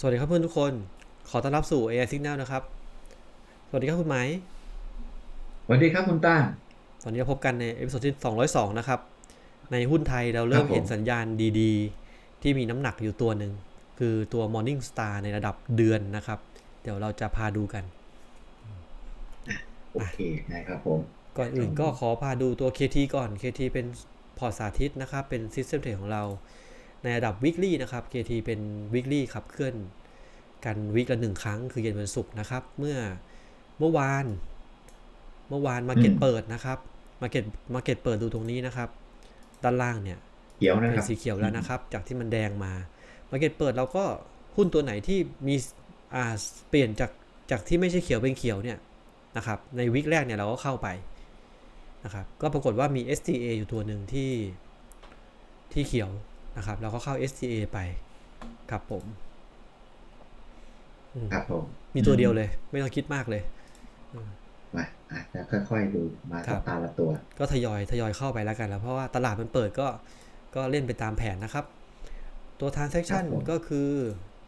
สวัสดีครับเพื่อนทุกคน ขอต้อนรับสู่ AI Signal นะครับ สวัสดีครับคุณไหม สวัสดีครับคุณต้า ตอนนี้เราพบกันในเอพิโซดที่ 202 นะครับ ในหุ้นไทยเราเริ่มครับผมเห็นสัญญาณดีๆ ที่มีน้ำหนักอยู่ตัวหนึ่ง คือตัว Morning Star ในระดับเดือนนะครับ เดี๋ยวเราจะพาดูกัน โอเคนะครับผม ก่อนอื่นก็ขอพาดูตัว KT ก่อน KT เป็นพอร์ตสาธิตนะครับ เป็น System Trade ของเรา ในระดับ weekly นะครับ KT เป็น weekly ขับเคลื่อนกันวิกละหนึ่งครั้งคือเย็นวันศุกร์นะครับ เมื่อเมื่อวาน เมื่อวานมาเก็ตอืมเปิดนะครับมาเก็ตมาเก็ตเปิดดูตรงนี้นะครับ ด้านล่างเนี่ยเขียวนะคเป็รันบสีเขียวแล้วนะครับ จากที่มันแดงมามาเก็ตเปิดเราก็หุ้นตัวไหนที่มีอ่าเปลี่ยนจากจากที่ไม่ใช่เขียวเป็นเขียวเนี่ยนะครับในวิกแรกเนี่ยเราก็เข้าไปนะครับก็ปรากฏว่ามี STA อยู่ตัวหนึ่งที่ที่เขียว นะครับเราก็เข้า STA ไปครับผมอืมครับผม มีตัวเดียวเลย ไม่ต้องคิดมากเลยมาอาจจะค่อยๆดูมาครัสับกตาละตัว ก็ทยอยทยอยเข้าไปแล้วกันแล้วเพราะว่าตลาดมันเปิดก็ก็เล่นไปตามแผนนะครับ ตัว transaction ครับผมก็คือ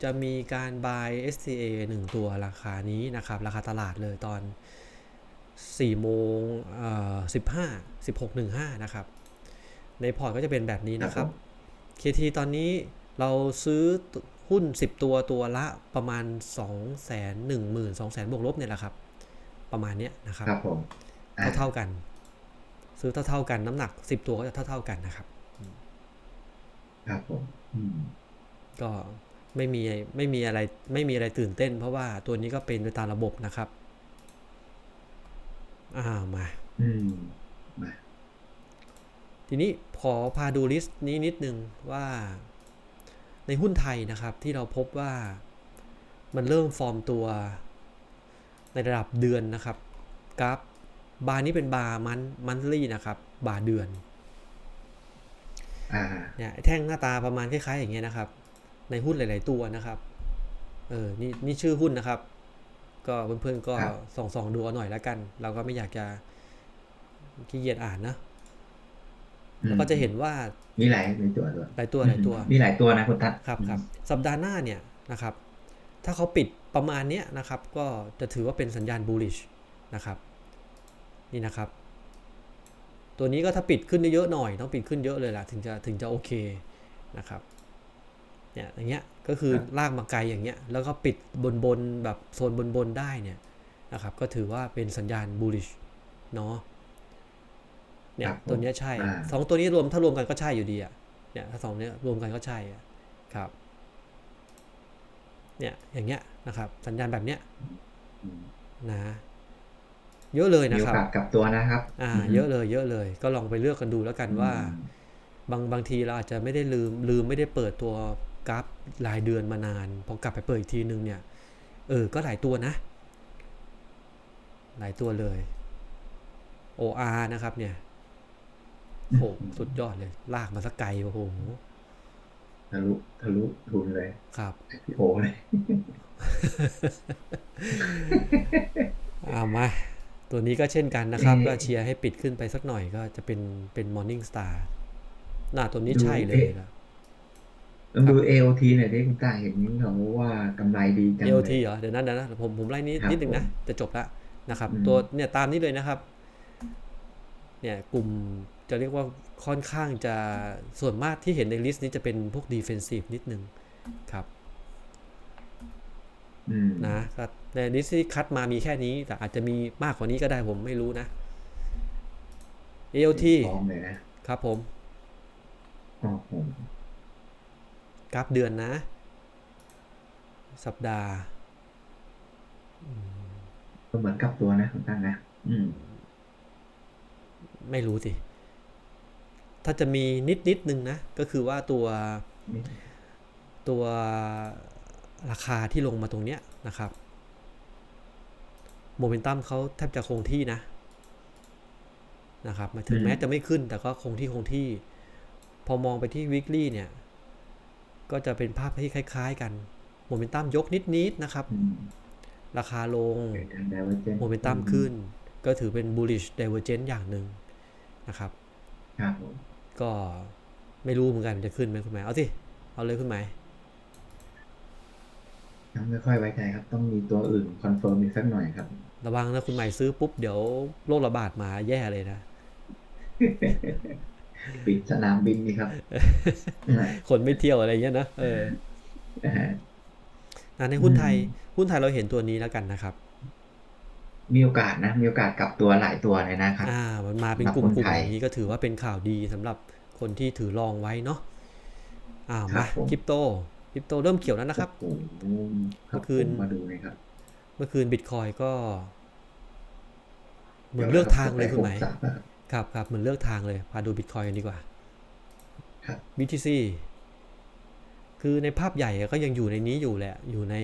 จะมีการ buy SCA 1 ตัวราคานี้นะครับ ราคาตลาดเลยตอน4โมงเอ่อ15 16 15 นะครับ ในพอร์ตก็จะเป็นแบบนี้นะครับผม KT ตอนนี้เราซื้อหุ้น 10 ตัวตัวละประมาณ 2 1 0 0 0 0 2 0 0 0 0บวกลบเนี่ยแหละครับ ประมาณเนี้ยนะครับครับผมอะเท่าเท่าๆกัน ซื้อเท่าเท่าๆกันน้ำหนัก 10 ตัวก็จะเท่าเท่าๆกันนะครับ ครับผมอืมก็ไม่มีไม่มีอะไรไม่มีอะไรตื่นเต้น เพราะว่าตัวนี้ก็เป็นไปตามระบบนะครับ อ่ามา อืมมา ทีนี้ขอพาดูลิสต์นี้นิดนึงว่าในหุ้นไทยนะครับที่เราพบว่ามันเริ่มฟอร์มตัวในระดับเดือนนะครับกราฟบาร์นี้เป็นบาร์มันมันลี่นะครับ บาร์เดือนอ่าเนี่ยไอ้แท่งหน้าตาประมาณคล้ายๆอย่างเงี้ยนะครับ ในหุ้นหลาย ๆ ตัวนะครับเออนี่นี่ชื่อหุ้นนะครับ ก็เพื่อนๆก็ส่องส่องๆดูเอาหน่อยแล้วกัน เราก็ไม่อยากจะขี้เกียจอ่านนะ อืมแล้วก็จะเห็นว่ามีหลายหลายตัวด้วยหลายตัวหลายตัว มีหลายตัวนะคุณตั๊ครับครับสัปดาห์หน้าเนี่ยนะครับ ถ้าเขาปิดประมาณเนี้ยนะครับ ก็จะถือว่าเป็นสัญญาณ bullish นะครับ นี่นะครับ ตัวนี้ก็ถ้าปิดขึ้นเยอะๆหน่อยต้องปิดขึ้นเยอะเลยล่ะถึงจะถึงจะโอเคนะครับเนี่ยอย่างเงี้ยก็คือลากมาไกลอย่างเงี้ยแล้วก็ปิดบนบนๆแบบโซนบนบนๆได้เนี่ยนะครับ ก็ถือว่าเป็นสัญญาณ bullish เนาะ เนี่ยตัวเนี้ยใช่สองตัวนี้รวมถ้ารวมกันก็ใช่อยู่ดีอะเนี่ยถ้าสองเนี้ยรวมกันก็ใช่อะครับ เนี่ยอย่างเงี้ยนะครับ สัญญาณแบบเนี้ยอืมนะ เยอะเลยมีนะโอครับกาสกลับตัวนะครับ อ่ามเยอะเลยเยอะเลย ก็ลองไปเลือกกันดูแล้วกันว่าอืมบางบางทีเราอาจจะไม่ได้ลืมลืมไม่ได้เปิดตัวกราฟรายเดือนมานานพอกลับไปเปิดอีกทีนึงเนี่ย เออ ก็หลายตัวนะ หลายตัวเลย OR นะครับเนี่ย โหสุดยอดเลย ลากมาสักไกลโอ้โหทะลุทะลุทุนเลย ครับพี่โอเลยเอามาตัวนี้ก็เช่นกันนะครับเอ่อก็เชียร์ให้ปิดขึ้นไปสักหน่อยก็จะเป็นเป็น Morning Star หน้าตัวนี้ดูใช่เลยเอ๊ะนะลองดู AOT หน่อยดิคุณต้าเห็นเขาว่ากำไรดีจังเลย AOT เหรอ เดี๋ยวนั้นเดี๋ยวนะผมผมไล่นี้ครับนิดนึงนะผมจะจบละนะครับอืมตัวเนี่ยตามนี้เลยนะครับ เนี่ยกลุ่มจะเรียกว่าค่อนข้างจะส่วนมากที่เห็นในลิสต์นี้จะเป็นพวก defensive นิดนึงครับอืมนะก็ในลิสต์ที่คัดมามีแค่นี้ แต่อาจจะมีมากกว่านี้ก็ได้ผมไม่รู้นะ AOT พร้อมเลยนะครับผมโอ้โหกราฟเดือนนะ สัปดาห์ก็เหมือนกับตัวนะคุณตั้งนะ อืม ไม่รู้สิ ถ้าจะมีนิดนิดนึงนะ ก็คือว่าตัวตัวราคาที่ลงมาตรงเนี้ยนะครับโมเมนตัมเขาแทบจะคงที่นะนะครับหมายถึงอืมแม้จะไม่ขึ้นแต่ก็คงที่คงที่ พอมองไปที่ weekly เนี่ย ก็จะเป็นภาพที่คล้าย ๆ กันโมเมนตัมยกนิดๆนะครับอืมราคาลงเกิดการ divergence โมเมนตัมขึ้น ก็ถือเป็น bullish divergence อย่างหนึ่ง นะครับครับผมก็ไม่รู้เหมือนกันมันจะขึ้นไหมคุณหมายเอาสิเอาเลยคุณหมายยังไม่ค่อยไว้ใจครับ ต้องมีตัวอื่นคอนเฟิร์มอีกสักหน่อยครับ ระวังนะคุณใหม่ซื้อปุ๊บเดี๋ยวโรคระบาดมาแย่เลยนะปิดสนามบินนี่ครับ คนไม่เที่ยวอะไรเงี้ยนะเออนะฮะนะในหุ้นไทยอืมหุ้นไทยเราเห็นตัวนี้แล้วกันนะครับ มีโอกาสนะมีโอกาสกลับตัวหลายตัวเลยนะครับอ่ามันมาเป็นสำหรับกลุ่คนมๆไทยอย่างนี้ก็ถือว่าเป็นข่าวดีสำหรับคนที่ถือรองไว้เนาะอ่าครัมาบผมคริปโตคริปโตเริ่มเขียวแล้วนะครับโอ้โหครับเมื่อคืนผมมาดูหนะครับ เมื่อคืนบิตคอยก็ เหมือนเลือกทางเลยคุณไหมดี๋วเราจะไปหกสามนะครับครับครับเหมือนเลือกทางเลยพาดูบิตคอยกันดีกว่าครับ BTC คือในภาพใหญ่อะก็ยังอยู่ในนี้อยู่แหละ อยู่ใน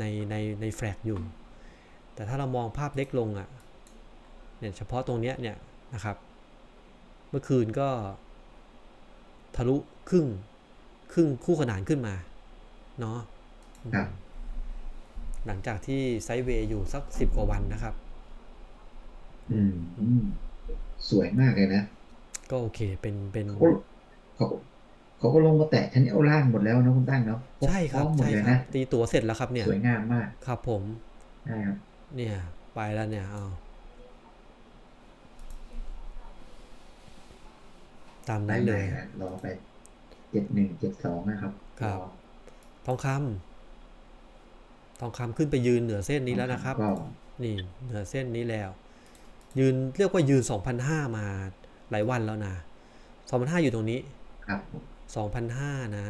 ในในในแฟลกอยู่ แต่ถ้าเรามองภาพเล็กลงอะ่ะเนี่ยเฉพาะตรงเนี้ยเนี่ยนะครับ เมื่อคืนก็ทะลุครึ่งครึ่งคู่ขนานขึ้นมาเนาะครับหลังจากที่ไซด์เวย์อยู่สักสิบกว่าวันนะครับ อืมอืมสวยมากเลยนะ ก็โอเคเป็นเป็นเขาเขาเขาก็ลงมาแตะชั้นเอวล่างหมดแล้วนะคุณตั้งเนาะใช่ครับพร้อมหมดใช่เลยครันะบตีตัวเสร็จแล้วครับเนี่ยสวยงามมาก ครับผมใช่ครับ เนี่ย ไปแล้วเนี่ย เอาตามนั้นเลยไหๆะรอไปเจ็ดหนึ่งเจ็ดสองนะครับ ครับอทองคำทองคำขึ้นไปยืนเหนือเส้นนี้แล้วนะครับก็นี่เหนือเส้นนี้แล้ว ยืนเรียกว่ายืน2,500มาหลายวันแล้วนะ2,500อยู่ตรงนี้ ครับผม2,500นะ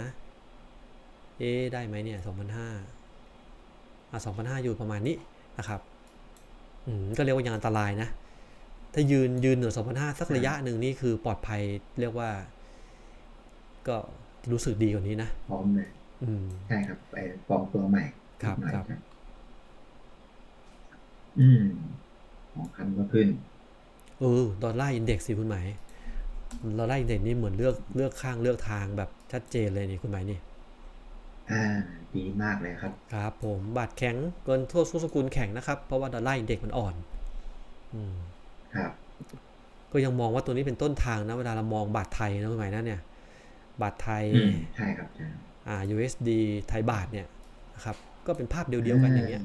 เอ๊ะได้ไหมเนี่ย2,500อะ2,500อยู่ประมาณนี้นะครับอืม ก็เรียกว่ายังอันตรายนะ ถ้ายืนยืนเหนือ2,500สักระยะหนึ่งนี่คือปลอดภัยเรียกว่า ก็รู้สึกดีกว่านี้นะ พร้อมเลยอืมใช่ครับไปฟอร์มตัวใหม่ครับนิดหน่อยครับ อืมของคำก็ขึ้น เออดอลลาร์อินเด็กซ์สิคุณหมายดอลลาร์อินเด็กซ์นี่เหมือนเลือกเลือกข้างเลือกทางแบบชัดเจนเลยนี่คุณหมายนี่ อ่าดีมากเลยครับ ครับผมบาทแข็งเกินทั่วทุกสกุลแข็งนะครับ เพราะว่าดอลลาร์อินเด็กซ์มันอ่อน อืมครับ ก็ยังมองว่าตัวนี้เป็นต้นทางนะเวลาเรามองบาทไทยนะคุณหมายนะเนี่ย บาทไทยอืมใช่ครับใช่อ่า USD ไทยบาทเนี่ยนะครับ ก็เป็นภาพเดียวๆกันอย่างเงี้ย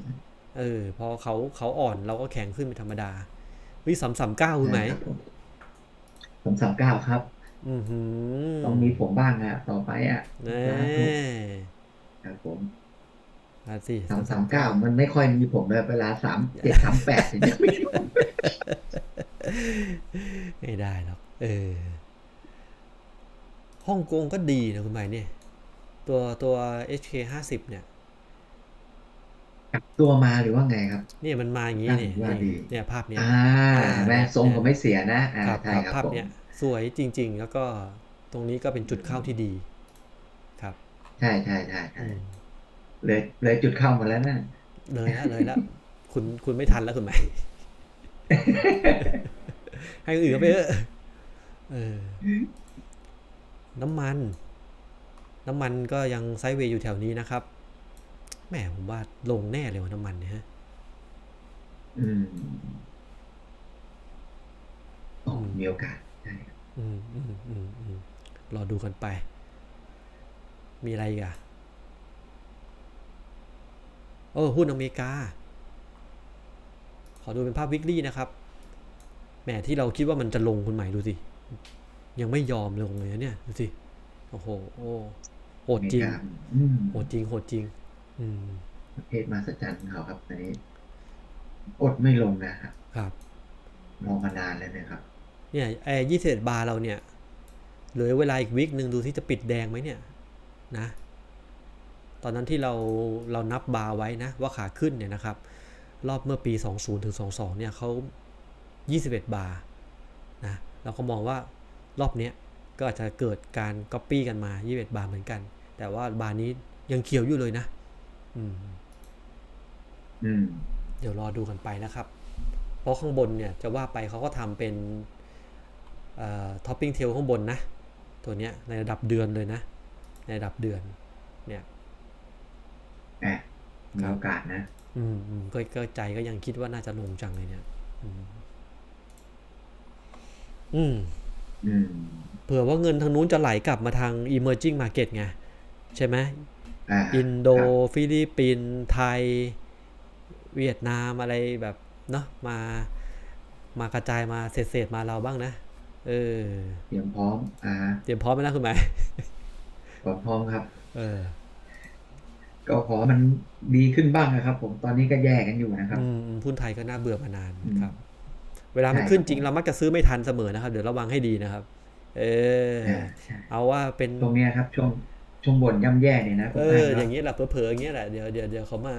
เออพอเขาเขาอ่อนเราก็แข็งขึ้นเป็นธรรมดาวิสามสามเก้าคุณหมายผมสามเก้าครับ อือหือต้องมีผมบ้างอะต่อไปอะแน่สาธุ ครับผมมาสิสามสามเก้ามันไม่ค่อยมีผมเลยเวลาสามเจ็ดสามแปดอย่างเงี้ยไม่มีผมไม่ได้หรอกเออฮ่องกงก็ดีนะคุณหมายเนี่ย ตัวตัว HK ห้าสิบเนี่ยกลับตัวมาหรือว่าไงครับ เนี่ยมันมาอย่างนี้นี่ว่าดีนี่เนี่ยภาพเนี้ยอ่าอ่าแม่เนี่ยทรงผมไม่เสียนะอ่าครับใช่ครับครับภาพผมเนี้ยสวยจริง ๆ แล้วก็ตรงนี้ก็เป็นจุดเข้าที่ดีครับ ใช่ใช่ใช่อืใช่มเลยเลยจุดเข้ามาแล้วนะเลยแล้วเลยแล้วคุณคุณไม่ทันแล้วคุณหมายให้คนอื่นเขาไปเถอะเออน้ำมัน น้ำมันก็ยังไซด์เวย์อยู่แถวนี้นะครับแหมผมว่าลงแน่เลยว่าน้ำมันเนี่ยฮะอืมอ๋ออืมมีโอกาสใช่ครับอืมอืมอืมอืมรอดูกันไป มีอะไรอีกอะโอ้หุ้นอเมริกา ขอดูเป็นภาพวิกลี่นะครับแหมที่เราคิดว่ามันจะลงคุณใหม่ดูสิ ยังไม่ยอมลงเลยนะเนี่ยดูสิ โอ้โหโอ้โหดจริงอเมกาอืมโหดจริงโหดจริง อืมประเทศมาสจันเขาครับอันนี้อดไม่ลงนะครับครับรอมานานแล้วนะครับ เนี่ยไอ้ยี่สิบเอ็ดบาร์เราเนี่ยเหลือเวลาอีกวิกหนึ่งดูที่จะปิดแดงไหมเนี่ย นะ ตอนนั้นที่เราเรานับบาร์ไว้นะว่าขาขึ้นเนี่ยนะครับ รอบเมื่อปี 20ถึง22 เนี่ยเขา 21 บาร์นะ เราก็มองว่ารอบเนี้ยก็อาจจะเกิดการก๊อปปี้กันมา 21 บาร์เหมือนกัน แต่ว่าบาร์นี้ยังเขียวอยู่เลยนะ อืม อืม เดี๋ยวรอดูกันไปนะครับ เพราะข้างบนเนี่ยจะว่าไปเขาก็ทำเป็นท็อปปิ้งเทลข้างบนนะ ตัวเนี้ยในระดับเดือนเลยนะ ในระดับเดือน เนี่ยอะมีครับโอกาสนะอืมอืมก็ก็ใจก็ยังคิดว่าน่าจะลงจังเลยเนี่ยอืมอืม อืมเผื่อว่าเงินทางนู้นจะไหลกลับมาทาง emerging market ไง ใช่ไหมอ่าอินโดครับฟิลิปปินส์ไทย เวียดนามอะไรแบบเนาะมามากระจายมาเศษๆมาเราบ้างนะ เออ เตรียมพร้อม อ่า เตรียมพร้อมไหมนะคุณหมาย พร้อมพร้อมครับ เออ ก็ขอมันดีขึ้นบ้างนะครับ ผมตอนนี้ก็แย่กันอยู่นะครับ อืมอืมหุ้นไทยก็น่าเบื่อมานานอืมครับ เวลามันใช่ขึ้นครับจริงเรามักจะซื้อไม่ทันเสมอนะครับ เดี๋ยวระวังให้ดีนะครับ เอออ่าใช่เอาว่าเป็นตรงเนี้ยครับ ช่วงช่วงบนย่ำแย่เนี่ยนะคุณเอตั้องอเนาะย่างนี้แหละเผลอๆอย่างนี้ยแหละเดี๋ยวเดี๋ยวเดี๋ยวเขามา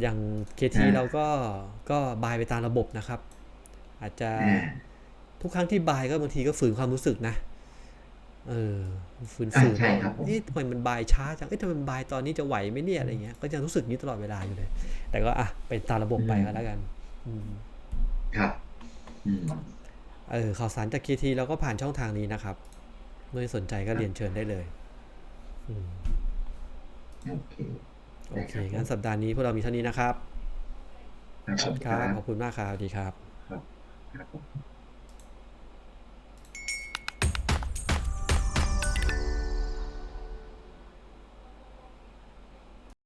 อย่างเคทีอ่าเราก็ก็บายไปตามระบบนะครับ อาจจะอ่าทุกครั้งที่บายก็บางทีก็ฝืนความรู้สึกนะ เออฝืนอ่าฝืนใช่ครับผมเอ๊ะทำไมมันบายช้าจังเอ๊ะทำไมมันบายตอนนี้จะไหวไหมเนี่ยอะไรเงี้ย ก็ยังรู้สึกนี้ตลอดเวลาอยู่เลย แต่ก็อะเป็นตามระบบไปก็แล้วกัน อืมครับอืมเออข่าวสารจากเคทีเราก็ผ่านช่องทางนี้นะครับ เมื่อสนใจก็เรียนเชิญได้เลยอืมโอเคโอเคได้ครับงั้นสัปดาห์นี้พวกเรามีเท่านี้นะครับ ครับผมครับขอบคุณมากครับสวัสดีครับครับผม